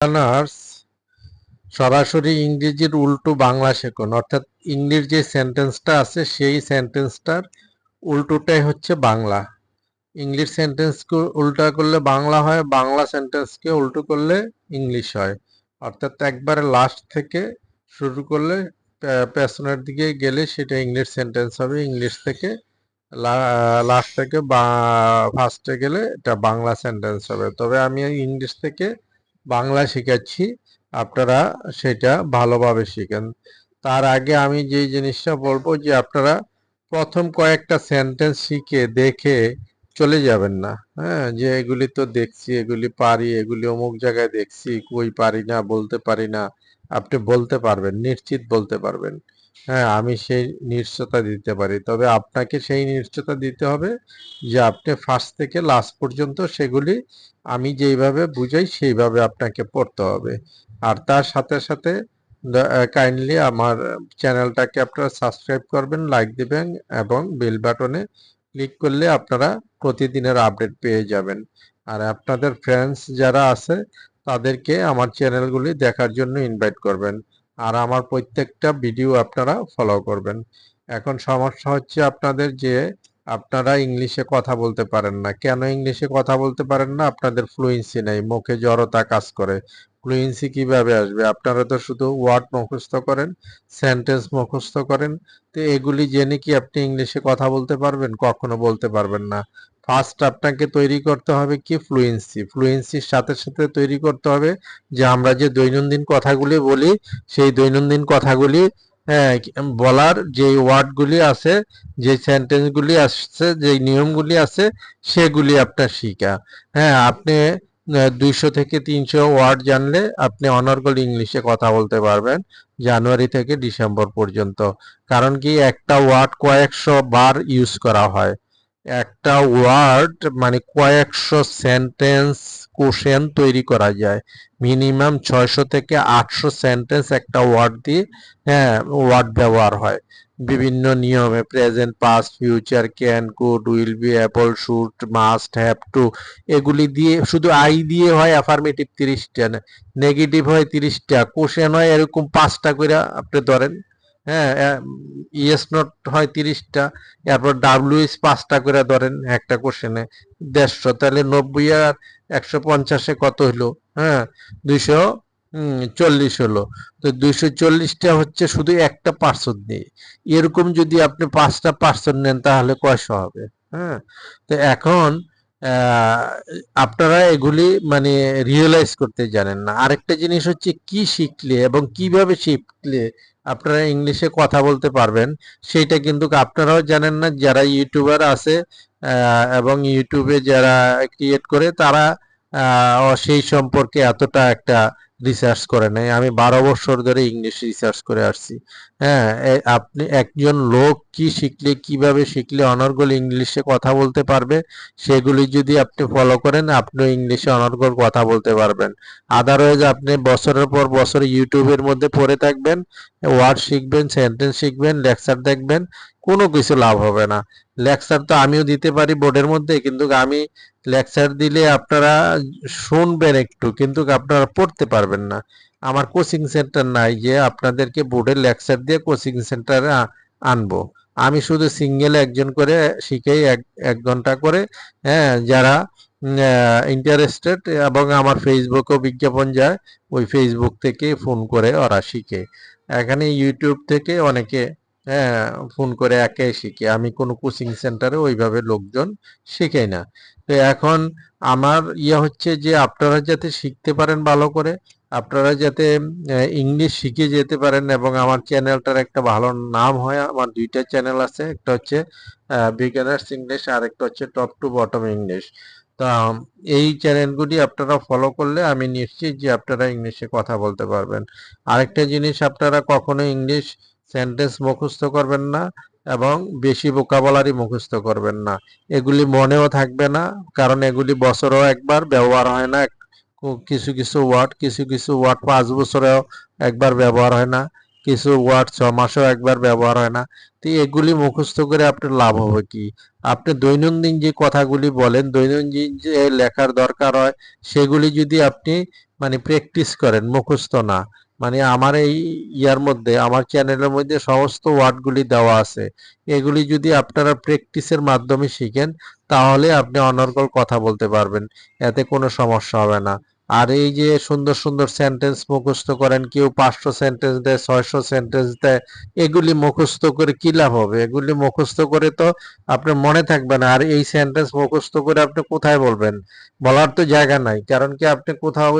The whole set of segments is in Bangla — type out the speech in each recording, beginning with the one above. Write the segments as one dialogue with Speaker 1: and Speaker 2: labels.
Speaker 1: লার্নার্স সরাসরি ইংরেজির উল্টো বাংলা শেখুন। অর্থাৎ ইংলিশ যে সেন্টেন্সটা আছে, সেই সেন্টেন্সটার উল্টোটাই হচ্ছে বাংলা। ইংলিশ সেন্টেন্সকে উল্টা করলে বাংলা হয়, বাংলা সেন্টেন্সকে উল্টো করলে ইংলিশ হয়। অর্থাৎ একবারে লাস্ট থেকে শুরু করলে পেছনের দিকে গেলে সেটা ইংলিশ সেন্টেন্স হবে। ইংলিশ থেকে লাস্ট থেকে বা ফার্স্টে গেলে এটা বাংলা সেন্টেন্স হবে। তবে আমি ইংলিশ থেকে বাংলা শিখাচ্ছি, আপনারা সেটা ভালোভাবে শিখেন। তার আগে আমি যে জিনিসটা বলব যে আপনারা প্রথম কয়েকটা সেন্টেন্স শিখে দেখে চলে যাবেন না। হ্যাঁ যে এগুলি তো দেখছি, এগুলি পারি, এগুলি অমুক জায়গায় দেখছি, কই পারি না, বলতে পারি না, আপনি বলতে পারবেন, নিশ্চিত বলতে পারবেন। হ্যাঁ আমি সেই নিশ্চয়তা দিতে পারি। তবে আপনাকে সেই নিশ্চয়তা দিতে হবে যে, আপনি ফার্স্ট থেকে লাস্ট পর্যন্ত সেগুলি আমি যেইভাবে বুঝাই, সেইভাবে আপনাকে পড়তে হবে। আর তার সাথে সাথে কাইন্ডলি আমার চ্যানেলটাকে আপনারা সাবস্ক্রাইব করবেন লাইক দিবেন এবং বেল বাটনে ক্লিক করলে আপনারা প্রতিদিনের আপডেট পেয়ে যাবেন। আর আপনাদের ফ্রেন্ডস যারা আছে, তাদেরকে আমার চ্যানেলগুলি দেখার জন্য ইনভাইট করবেন। আর আমার প্রত্যেকটা ভিডিও আপনারা ফলো করবেন। এখন সমস্যা হচ্ছে আপনাদের যে আপনারা ইংলিশে কথা বলতে পারেন না। কেন ইংলিশে কথা বলতে পারেন না? আপনাদের ফ্লুয়েন্সি নেই, মুখে জড়তা কাজ করে। ফ্লুয়েন্সি কীভাবে আসবে? আপনারা তো শুধু ওয়ার্ড মুখস্থ করেন সেন্টেন্স মুখস্থ করেন। তো এগুলি জেনে কি আপনি ইংলিশে কথা বলতে পারবেন? কখনো বলতে পারবেন না। ফার্স্ট আপনাকে তৈরি করতে হবে কি? ফ্লুয়েন্সি ফ্লুয়েন্সির সাথে সাথে তৈরি করতে হবে যে, আমরা যে দৈনন্দিন কথাগুলি বলি, সেই দৈনন্দিন কথাগুলি হ্যাঁ বলার যে ওয়ার্ডগুলি আছে, যে সেন্টেন্সগুলি আসছে, যে নিয়মগুলি আছে, সেগুলি আপনার শিখা। হ্যাঁ আপনি দুইশো থেকে তিনশো ওয়ার্ড জানলে আপনি অনর্গল ইংলিশে কথা বলতে পারবেন, জানুয়ারি থেকে ডিসেম্বর পর্যন্ত। কারণ কি, একটা ওয়ার্ড কয়েকশো বার ইউজ করা হয়। একটা ওয়ার্ড মানে কয়েকশো সেন্টেন্স কোশ্চেন তৈরি করা যায়। মিনিমাম ছয়শো থেকে আটশো সেন্টেন্স একটা ওয়ার্ড দিয়ে হ্যাঁ ওয়ার্ড ব্যবহার হয়। বিভিন্ন নিয়মে present past future can could will be apple should must have to এগুলি দিয়ে শুধু আই দিয়ে হয় অ্যাফার্মেটিভ তিরিশটা। নেগেটিভ হয় তিরিশটা। কোশ্চেন হয় এরকম পাঁচটা করে আপনি ধরেন। হ্যাঁ ইয়েস নট হয় তিরিশটা, এরপর ডাব্লিউএস পাঁচটা করে ধরেন একটা কোশ্চেনে দেড়শো, তাহলে নব্বই আর একশো পঞ্চাশে কত হলো? হ্যাঁ দুইশো চল্লিশ হলো। তো দুইশো চল্লিশটা হচ্ছে শুধু একটা পার্সন নিয়ে। এরকম যদি আপনি পাঁচটা পার্সন নেন তাহলে কয়শো হবে? হ্যাঁ তো এখন আপনারা এগুলি মানে রিয়েলাইজ করতে জানেন না। আরেকটা জিনিস হচ্ছে কি শিখলে এবং কীভাবে শিখলে আপনারা ইংলিশে কথা বলতে পারবেন। সেইটা কিন্তু আপনারাও জানেন না, যারা ইউটিউবার আছে এবং ইউটিউবে যারা ক্রিয়েট করে, তারা সেই সম্পর্কে এতটা একটা রিসার্চ করে নাই। আমি বারো বছর ধরে ইংলিশ রিসার্চ করে আসছি। হ্যাঁ আপনি একজন লোক কি শিখলে, কীভাবে শিখলে অনর্গল ইংলিশে কথা বলতে পারবে? সেগুলি যদি আপনি ফলো করেন আপনি ইংলিশে অনর্গল কথা বলতে পারবেন। আদারওয়াইজ আপনি বছরের পর বছর ইউটিউবের মধ্যে পড়ে থাকবেন ওয়ার্ড শিখবেন সেন্টেন্স শিখবেন লেকচার দেখবেন, কোনো কিছু লাভ হবে না। লেকচার তো আমিও দিতে পারি বোর্ডের মধ্যে, কিন্তু আমি লেকচার দিলে আপনারা শুনবেন একটু, কিন্তু আপনারা পড়তে পারবেন না। আমার কোচিং সেন্টার নাই যে আপনাদেরকে বোর্ডের লেকচার দিয়ে কোচিং সেন্টারে আনব। আমি শুধু সিঙ্গেল একজন করে শিখেই এক এক ঘণ্টা করে হ্যাঁ যারা ইন্টারেস্টেড এবং আমার ফেসবুকেও বিজ্ঞাপন যায়, ওই ফেসবুক থেকে ফোন করে ওরা শিখে। এখানে ইউটিউব থেকে অনেকে হ্যাঁ ফোন করে একে শিখে। আমি কোনো কোচিং সেন্টারে ওইভাবে লোকজন শিখে না। তো এখন আমার ইয়ে হচ্ছে যে আপনারা যাতে শিখতে পারেন ভালো করে, আপনারা যাতে ইংলিশ শিখে যেতে পারেন এবং আমার চ্যানেলটার একটা ভালো নাম হয়, আমার দুইটা চ্যানেল আছে, একটা হচ্ছে বিজ্ঞানার্স ইংলিশ আর একটা হচ্ছে টপ টু বটম ইংলিশ তা, এই চ্যানেলগুলি আপনারা ফলো করলে আমি নিশ্চিত যে আপনারা ইংলিশে কথা বলতে পারবেন। আরেকটা জিনিস, আপনারা কখনো ইংলিশ সেন্টেন্স মুখস্থ করবেন না এবং বেশি বোকাবলারি মুখস্থ করবেন না। এগুলি মনেও থাকবে না, কারণ এগুলি বছরও একবার, ব্যবহার হয় না। কিছু কিছু ওয়ার্ড কিছু কিছু ওয়ার্ড পাঁচ বছরেও একবার ব্যবহার হয় না, কিছু ওয়ার্ড ছ মাসেও একবার ব্যবহার হয় না। তো এগুলি মুখস্থ করে আপনার লাভ হবে কি? আপনি দৈনন্দিন যে কথাগুলি বলেন, দৈনন্দিন যে লেখার দরকার হয়, সেগুলি যদি আপনি মানে প্র্যাকটিস করেন, মুখস্থ না মানে আমার এই ইয়ার মধ্যে, আমার চ্যানেলের মধ্যে সমস্ত ওয়ার্ডগুলি দেওয়া আছে। এগুলি যদি আপনারা প্র্যাকটিসের মাধ্যমে শিখেন, তাহলে আপনি অনর্গল কথা বলতে পারবেন। এতে কোনো সমস্যা হবে না। আর এই যে সুন্দর সুন্দর সেন্টেন্স মুখস্থ করেন, কেউ পাঁচশো সেন্টেন্স দেয়, ছয়শো সেন্টেন্স দেয়, এগুলি মুখস্থ করে কি লাভ হবে? এগুলি মুখস্থ করে তো আপনার মনে থাকবে না। আর এই সেন্টেন্স মুখস্থ করে আপনি কোথায় বলবেন? বলার তো জায়গা নাই। কারণ কি আপনি কোথাও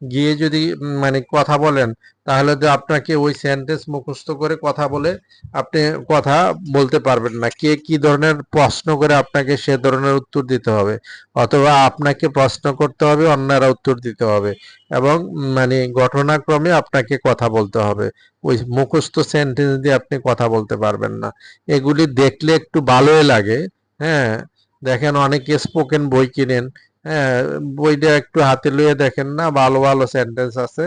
Speaker 1: গিয়ে যদি মানে কথা বলেন, তাহলে তো আপনাকে ওই সেন্টেন্স মুখস্থ করে কথা বলে আপনি কথা বলতে পারবেন না। কে কি ধরনের প্রশ্ন করে আপনাকে সে ধরনের উত্তর দিতে হবে? অথবা আপনাকে প্রশ্ন করতে হবে, অন্যরা উত্তর দিতে হবে। এবং মানে ঘটনাক্রমে আপনাকে কথা বলতে হবে। ওই মুখস্থ সেন্টেন্স দিয়ে আপনি কথা বলতে পারবেন না। এগুলি দেখলে একটু ভালোই লাগে। হ্যাঁ দেখেন অনেকে স্পোকেন বই কিনেন। বইটা একটু হাতে লইয়ে দেখেন না, ভালো ভালো সেন্টেন্স আছে।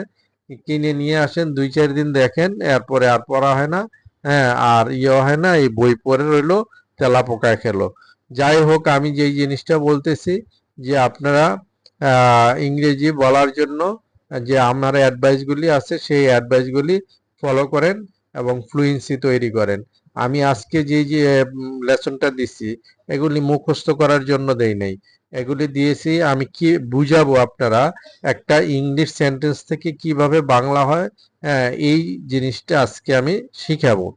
Speaker 1: কিনে নিয়ে আসেন, দুই, চার দিন দেখেন, এরপরে আর পড়া হয় না হ্যাঁ আর ইয়ে হয় না, এই বই পড়ে রইল, তেলা পোকায় খেলো। যাই হোক, আমি যেই জিনিসটা বলতেছি, যে আপনারা ইংরেজি বলার জন্য যে আমার অ্যাডভাইসগুলি আছে, সেই অ্যাডভাইসগুলি ফলো করেন এবং ফ্লুয়েন্সি তৈরি করেন। আমি আজকে যে যে লেসনটা দিচ্ছি এগুলি মুখস্থ করার জন্য দেই নাই। এগুলি দিয়েছি আমি কি বুঝাবো আপনারা একটা ইংলিশ সেন্টেন্স থেকে কীভাবে বাংলা হয়? হ্যাঁ, এই জিনিসটা আজকে আমি শিখাবো।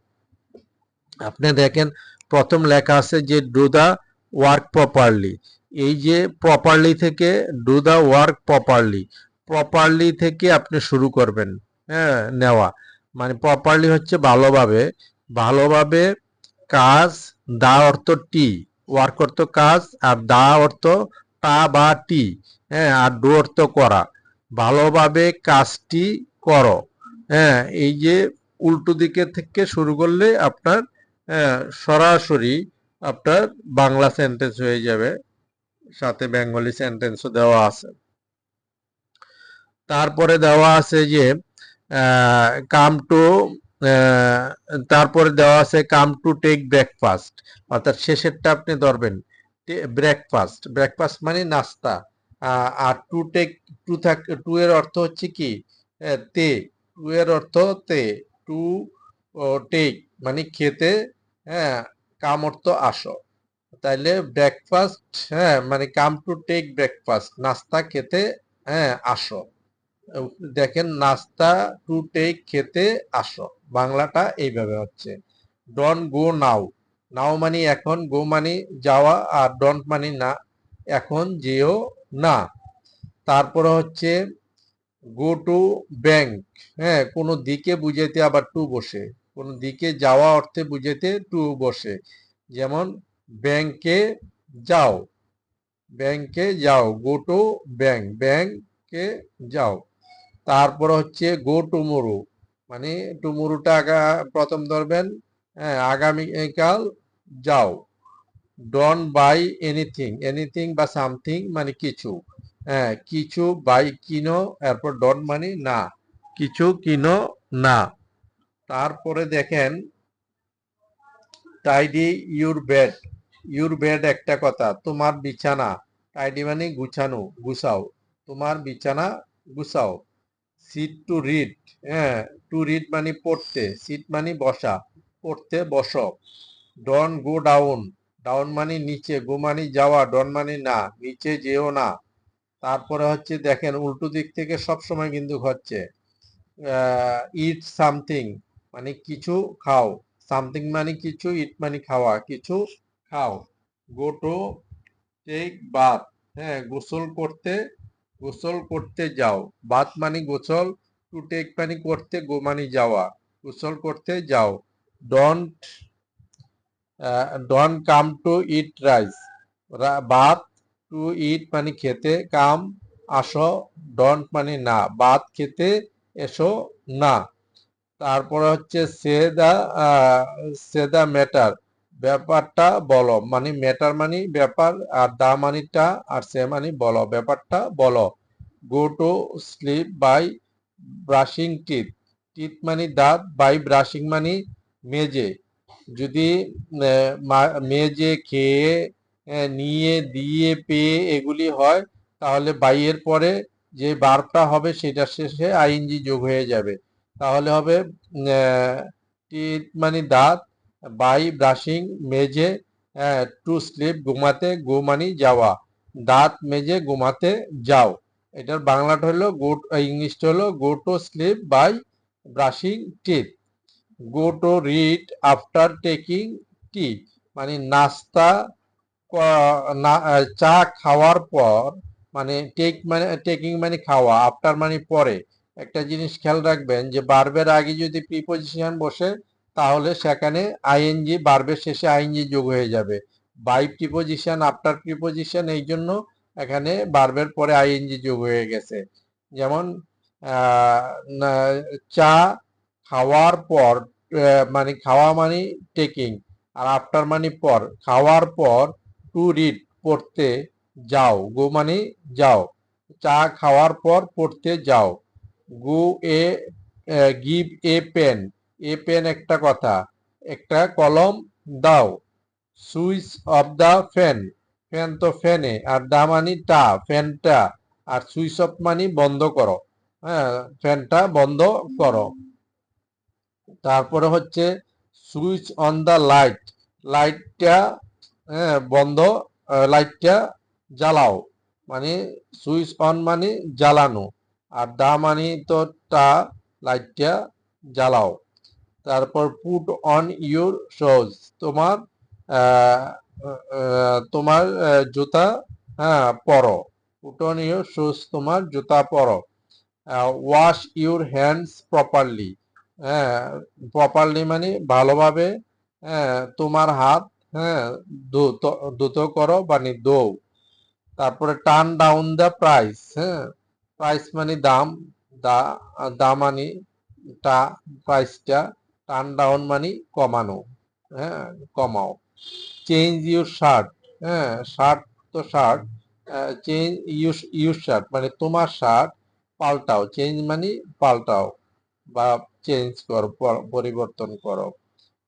Speaker 1: আপনি দেখেন প্রথম লেখা আছে যে ডু দা ওয়ার্ক প্রপারলি এই যে প্রপারলি থেকে do the work properly properly থেকে আপনি শুরু করবেন হ্যাঁ নেওয়া। মানে প্রপারলি হচ্ছে ভালোভাবে ভালোভাবে কাজ দা অর্থ টি ওয়ার্ক অর্থ কাজ আর দা অর্থ টা বা টি হ্যাঁ আর ডু অর্থ করা। ভালোভাবে কাজটি করো হ্যাঁ এই যে উল্টো দিকে থেকে শুরু করলে আপনার হ্যাঁ, সরাসরি আপনার বাংলা সেন্টেন্স হয়ে যাবে সাথে বেঙ্গলি সেন্টেন্সও দেওয়া আছে। তারপরে দেওয়া আছে যে কাম টু তারপরে দেওয়া আছে কাম টু টেক ব্রেকফাস্ট অর্থাৎ শেষেরটা আপনি ধরবেন। ব্রেকফাস্ট ব্রেকফাস্ট মানে নাস্তা। আর to take to talk to এর অর্থ হচ্ছে কি? তে। টু এর অর্থ তে। টু টেক মানে খেতে। হ্যাঁ কাম অর্থ আসো। তাইলে ব্রেকফাস্ট হ্যাঁ মানে কাম টু টেক ব্রেকফাস্ট নাস্তা, খেতে হ্যাঁ আসো। দেখেন, নাস্তা টু টেক খেতে, আসো। বাংলাটা এইভাবে হচ্ছে। ডন গো নাও নাও মানে এখন গো মানে যাওয়া আর ডন্ট মানে না। এখন যেও না। তারপরে হচ্ছে গো টু ব্যাংক হ্যাঁ কোনো দিকে বুঝাইতে আবার টু বসে। কোনো দিকে যাওয়া অর্থে বুঝাইতে টু বসে। যেমন ব্যাংকে যাও। ব্যাংকে যাও। গো টু ব্যাংক ব্যাংকে যাও। তারপর হচ্ছে গো টুমোরো মানে টুমুরুটা আগা প্রথম ধরবেন হ্যাঁ আগামীকাল যাও। ডন বাই এনিথিং এনিথিং বা সামথিং মানে কিছু হ্যাঁ কিছু বাই কিনো, এরপর ডন মানে না, কিছু কিনো না। তারপরে দেখেন tidy your bed your bed একটা কথা, তোমার বিছানা টাইডি মানে গুছানো, গুছাও, তোমার বিছানা গুছাও। সিট টু রিড হ্যাঁ টু রিড মানে পড়তে সিট মানে বসা, পড়তে বস। ডন গো ডাউন ডাউন মানে নিচে গো মানে যাওয়া ডন মানে না, নিচে যেও না। তারপরে হচ্ছে দেখেন, উল্টো দিক থেকে সব সময় কিন্তু হচ্ছে ইট সামথিং মানে কিছু খাও। সামথিং মানে কিছু ইট মানে খাওয়া, কিছু খাও। গো টু টেক বাথ হ্যাঁ গোসল করতে গোসল করতে যাও। বাত মানে গোসল, টু টেক মানে করতে গো মানে যাওয়া। গোসল করতে যাও। Don't don't come to eat rice. But to eat মানে খেতে, কাম আসো, ডন্ট মানে না। বাত খেতে এসো না। তারপরে হচ্ছে সে দা সে দা ম্যাটার। ব্যাপারটা বলো মানে ম্যাটার মানে ব্যাপার আর দা মানিটা আর সে মানে বলো, ব্যাপারটা বলো। Go to sleep by brushing teeth teeth মানে দাঁত বাই ব্রাশিং মানে মেজে। যদি মেজে, খেয়ে নিয়ে, দিয়ে, পেয়ে এগুলি হয়, তাহলে বাইয়ের পরে যে বার্বটা হবে সেটার শেষে আইএনজি যোগ হয়ে যাবে। তাহলে হবে টিথ মানে দাঁত বাই ব্রাশিং, মেজে টু স্লিপ, ঘুমাতে গো মানে যাওয়া। দাঁত মেজে, ঘুমাতে, যাও। এটার বাংলাটা হলো গো ইংলিশটা হলো go to sleep by brushing teeth go to read after taking tea মানে নাস্তা চা খাওয়ার পর মানে টেক মানে টেকিং মানে খাওয়া, আফটার মানে পরে। একটা জিনিস খেয়াল রাখবেন যে বার্বের আগে যদি প্রিপোজিশন বসে তাহলে সেখানে আইএনজি, বার্বের শেষে আইএনজি যোগ হয়ে যাবে। বাই প্রিপোজিশন, আফটার প্রিপোজিশন, এই জন্য এখানে বার্বের পরে আইএনজি যোগ হয়ে গেছে। যেমন চা খাওয়ার পর মানে খাওয়া মানে টেকিং আর আফটার মানে পর, খাওয়ার পর টু রিড পড়তে যাও, গো মানে যাও। চা খাওয়ার পর পড়তে যাও। Go a give a pen a pen একটা কথা। একটা কলম দাও। Switch off the fan. Fan তো ফ্যানে। আর দা মানি টা, ফ্যানটা। আর সুইচ অফ মানি বন্ধ করো। হ্যাঁ ফ্যানটা বন্ধ করো। তারপরে হচ্ছে সুইচ অন দা লাইট। লাইটটা হ্যাঁ বন্ধ লাইটটা জ্বালাও। মানে সুইচ অন মানে জ্বালানো। আর দা মানে তো টা, লাইটটা জ্বালাও। তারপর পুট অন ইউর শোজ তোমার তোমার জুতা হ্যাঁ পরো। পুট অন ইউর শুজ তোমার জুতা পরো। ওয়াশ ইউর হ্যান্ডস প্রপারলি হ্যাঁ প্রপারলি মানে ভালোভাবে হ্যাঁ তোমার হাত হ্যাঁ ধুতো ধুতো করো মানে দৌ। তারপরে টার্ন ডাউন দ্য প্রাইস হ্যাঁ প্রাইস মানে দাম, দা দাম মানে টা। প্রাইসটা টার্ন ডাউন মানে কমানো হ্যাঁ কমাও। চেঞ্জ ইউর শার্ট হ্যাঁ শার্ট তো shirt change your your shirt মানে তোমার শার্ট পাল্টাও, চেঞ্জ মানে পাল্টাও বা চেঞ্জ করো পরিবর্তন করো।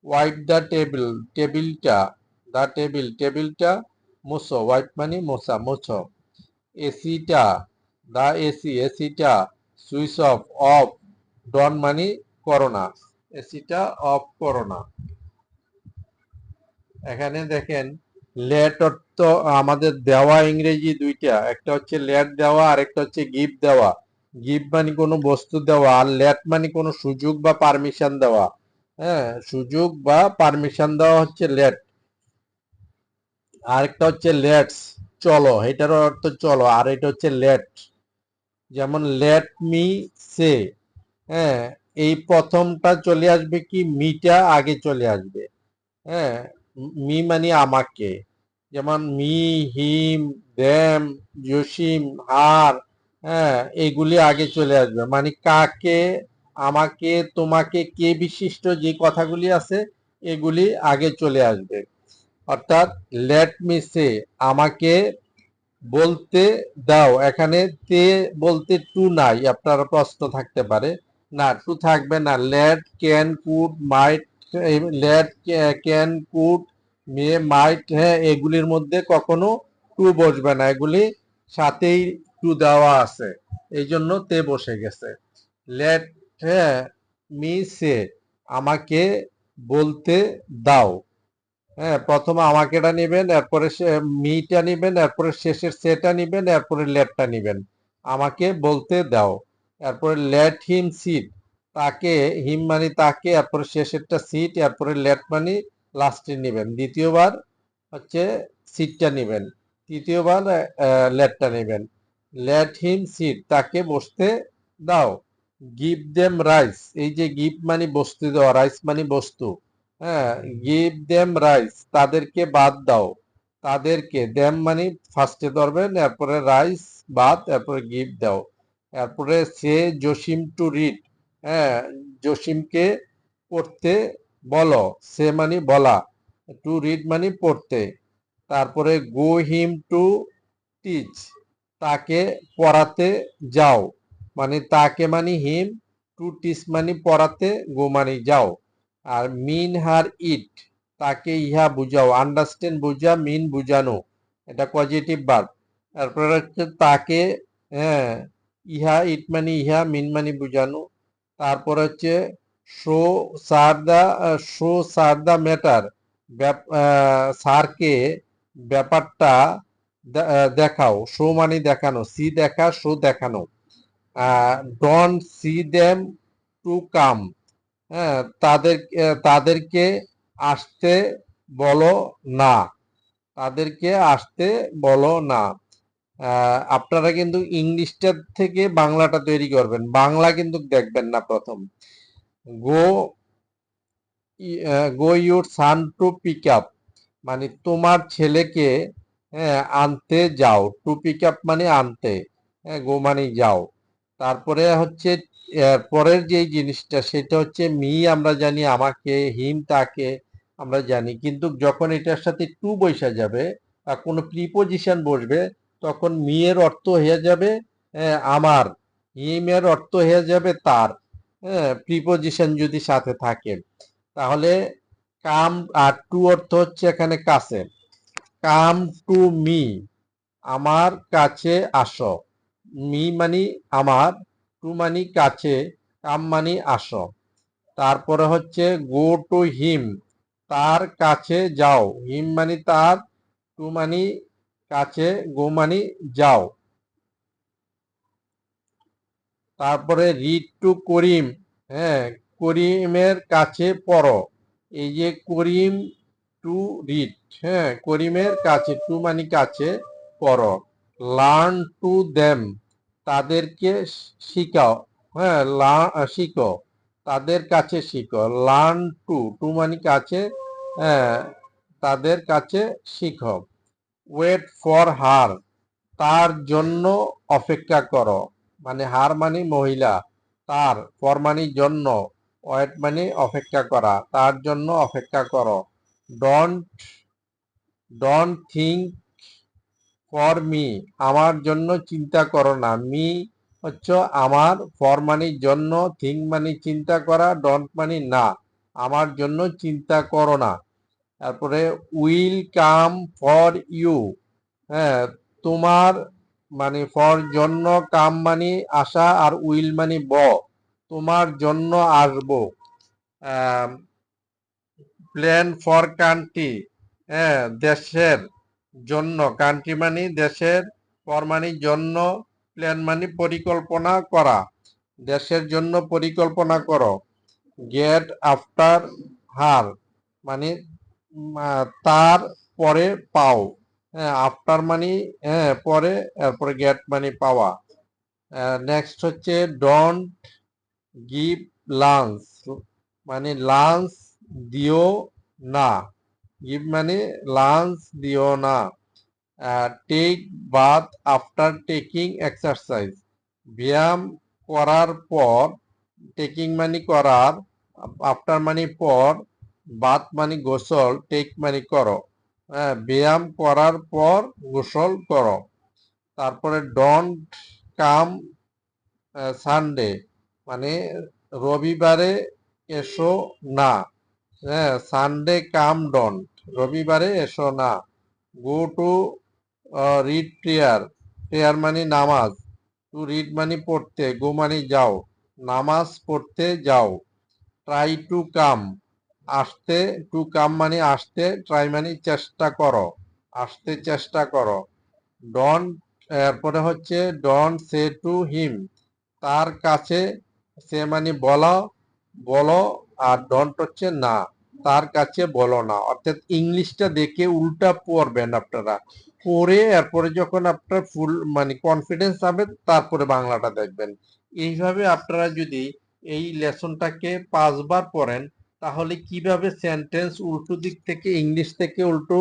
Speaker 1: ওয়াইপ দ্য টেবিল, টেবিলটা, দ্য টেবিল, টেবিলটা মুছো, ওয়াইপ মানে মোছা, মুছো। এসিটা, দ্য এসি, এসিটা সুইচ অফ অফ, ডন মানে করো না এসিটা অফ করো না। এখানে দেখেন লেট অর্থ আমাদের দেওয়া ইংরেজি দুইটা, একটা হচ্ছে লেট দেওয়া আর একটা হচ্ছে গিফট দেওয়া। গিফট মানে কোনো বস্তু দেওয়া, আর লেট মানে কোনো সুযোগ বা পারমিশন দেওয়া। হ্যাঁ সুযোগ বা পারমিশন দেওয়া হচ্ছে লেট আরেকটা হচ্ছে লেটস চলো এটারও অর্থ চলো, আর এটা হচ্ছে লেট যেমন লেট মি সে হ্যাঁ এই প্রথমটা চলে আসবে কি? মিটা আগে চলে আসবে। হ্যাঁ? মি মানে আমাকে। যেমন মি, হিম, দেম, জসিম, হার হ্যাঁ এগুলি আগে চলে আসবে। মানে কাকে, আমাকে, তোমাকে, কে বিশিষ্ট যে কথাগুলি আছে, এগুলি আগে চলে আসবে। অর্থাৎ লেট মি সে আমাকে বলতে দাও। এখানে তে বলতে টু নাই। আপনার প্রশ্ন থাকতে পারে। না টু থাকবে না। Let can could might let can could may might হ্যাঁ এগুলির মধ্যে কখনো টু বসবে না। এগুলি সাথেই টু দেওয়া আছে। এই জন্য তে বসে গেছে। লেট হ্যাঁ মি সে আমাকে বলতে দাও। হ্যাঁ প্রথমে আমাকেটা নেবেন, এরপরে মিটা নেবেন, এরপরে শেষের সেটা নেবেন, এরপরে লেটটা নেবেন। আমাকে বলতে দাও। এরপরে লেট হিম সিট তাকে হিম মানে তাকে, এরপরে শেষেরটা সিট এরপরে লেট মানে লাস্টে নেবেন। দ্বিতীয়বার হচ্ছে সিটটা নেবেন। তৃতীয়বার লেটটা নেবেন। লেট হিম সিট তাকে বসতে দাও। গিভ দেম রাইস এই যে গিভ মানে বস্তু দেওয়া রাইস মানে বস্তু হ্যাঁ গিভ দেম রাইস তাদেরকে বাদ দাও। তাদেরকে দেম মানে ফার্স্টে ধরবেন, এরপরে রাইস বাদ, এরপরে গিভ দাও। এরপরে সে জসিম টু রিড হ্যাঁ জসিমকে পড়তে বলো, সে মানে বলা টু রিড মানে পড়তে। তারপরে গো হিম টু টিচ তাকে পড়াতে যাও মানে তাকে মানে হিম টু টিচ মানে পড়াতে গো মানে যাও। আর মিন হার ইট তাকে ইহা বুঝাও আন্ডারস্ট্যান্ড বুঝা মিন বুঝানো, এটা পজিটিভ ভার্ব তারপরে হচ্ছে তাকে হ্যাঁ ইহা ইট মানে ইহা মিন মানে বুঝানো। তারপর হচ্ছে show sir the show sir the matter স্যারকে ব্যাপারটা দেখাও। শো মানে দেখানো, সি দেখা, শো দেখানো। Don't see them to come. হ্যাঁ তাদের, তাদেরকে আসতে বলো না। তাদেরকে আসতে বলো না। আপনারা কিন্তু ইংলিশটার থেকে বাংলাটা তৈরি করবেন। বাংলা কিন্তু দেখবেন না প্রথম। Go go your son to pick up মানে তোমার ছেলেকে হ্যাঁ, আনতে যাও। টু পিক আপ মানে আনতে। হ্যাঁ গো মানে যাও। তারপরে হচ্ছে পরের যে জিনিসটা সেটা হচ্ছে মি আমরা জানি আমাকে হিম তাকে আমরা জানি। কিন্তু যখন এটার সাথে টু বৈশা যাবে বা কোনো প্রিপোজিশন বসবে তখন মি এর অর্থ হয়ে যাবে আহ, আমার। হিম এর অর্থ হয়ে যাবে তার হ্যাঁ প্রিপোজিশন যদি সাথে থাকে। তাহলে কাম আর টু অর্থ হচ্ছে এখানে কাছে। কাম টু মি আমার কাছে আসো। মি মানি আমার টু মানি কাছে কাম মানি আসো। তারপরে হচ্ছে গো টু হিম তার কাছে যাও। হিম মানি তার টু মানি কাছে গোমানি যাও। তারপরে রিড টু করিম হ্যাঁ করিমের কাছে পড়ো। এই যে করিম টু রিড হ্যাঁ করিমের কাছে টু মানি কাছে পড়ো। লার্ন টু দেম তাদেরকে শিখাও হ্যাঁ শিখো, তাদের কাছে শিখো। লার্ন টু টু মানি কাছে হ্যাঁ তাদের কাছে শিখো। ওয়েট ফর হার তার জন্য অপেক্ষা করো। মানে হার মানে মহিলা। তার ফর মানে জন্য। ওয়েট মানে অপেক্ষা করা। তার জন্য অপেক্ষা করো। Don't don't think for me আমার জন্য চিন্তা করো না। মি হচ্ছে আমার। ফর মানে জন্য থিঙ্ক মানে চিন্তা করা। ডোন্ট মানে না। আমার জন্য চিন্তা করো না। তারপরে উইল কাম ফর ইউ হ্যাঁ তোমার মানে ফর জন্য কাম মানে আসা আর উইল মানে ব, তোমার জন্য আসব। প্ল্যান ফর কান্ট্রি হ্যাঁ দেশের জন্য কান্ট্রি মানে দেশের ফর মানে জন্য প্ল্যান মানে পরিকল্পনা করা। দেশের জন্য পরিকল্পনা করো। গেট আফটার হার মানে তার পরে পাও। হ্যাঁ আফটার মানি হ্যাঁ পরে, এরপরে গেট মানি পাওয়া। নেক্সট হচ্ছে ডোন্ট গিভ লাঞ্চ মানে লাঞ্চ দিও না। গিভ মানে লাঞ্চ দিও না। Take bath after taking exercise ব্যায়াম করার পর টেকিং মানি করার আফটার মানে পর বাত মানে গোসল, টেক মানে করো। হ্যাঁ ব্যায়াম করার পর গোসল করো। তারপরে ডন্ট কাম সানডে মানে রবিবারে এসো না। হ্যাঁ সানডে কাম ডন্ট রবিবারে এসো না। Go to read prayer prayer মানে নামাজ। টু রিড মানে পড়তে গো মানে যাও। নামাজ পড়তে যাও। ট্রাই টু কাম আসতে টু কাম মানে আসতে ট্রাই মানে চেষ্টা করো। আসতে চেষ্টা করো। ডন এরপরে হচ্ছে ডন সে টু হিম তার কাছে সে মানে বলো বলো, আর ডন্ট হচ্ছে না। তার কাছে বলো না। অর্থাৎ ইংলিশটা দেখে উল্টা পড়বেন আপনারা। পড়ে এরপরে যখন আপনার ফুল মানে কনফিডেন্স হবে, তারপরে বাংলাটা দেখবেন। এইভাবে আপনারা যদি এই লেসনটাকে পাঁচবার পড়েন তাহলে কীভাবে সেন্টেন্স উল্টো দিক থেকে ইংলিশ থেকে উল্টো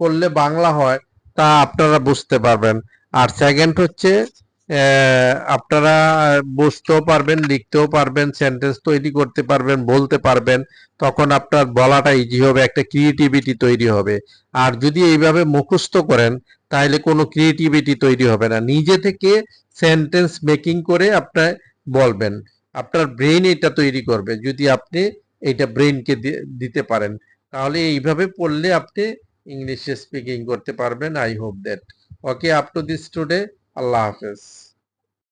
Speaker 1: করলে বাংলা হয়, তা আপনারা বুঝতে পারবেন। আর সেকেন্ড হচ্ছে আপনারা বুঝতেও পারবেন, লিখতেও পারবেন সেন্টেন্স তৈরি করতে পারবেন, বলতে পারবেন, তখন আপনার বলাটা ইজি হবে, একটা ক্রিয়েটিভিটি তৈরি হবে। আর যদি এইভাবে মুখস্থ করেন, তাহলে কোনো ক্রিয়েটিভিটি তৈরি হবে না। নিজে থেকে সেন্টেন্স মেকিং করে আপনার বলবেন। আপনার ব্রেন এটা তৈরি করবে, যদি আপনি এটা ব্রেনকে দিতে পারেন। তাহলে এইভাবে পড়লে আপনি ইংলিশে স্পিকিং করতে পারবেন I hope that okay up to this today Allah হাফেজ।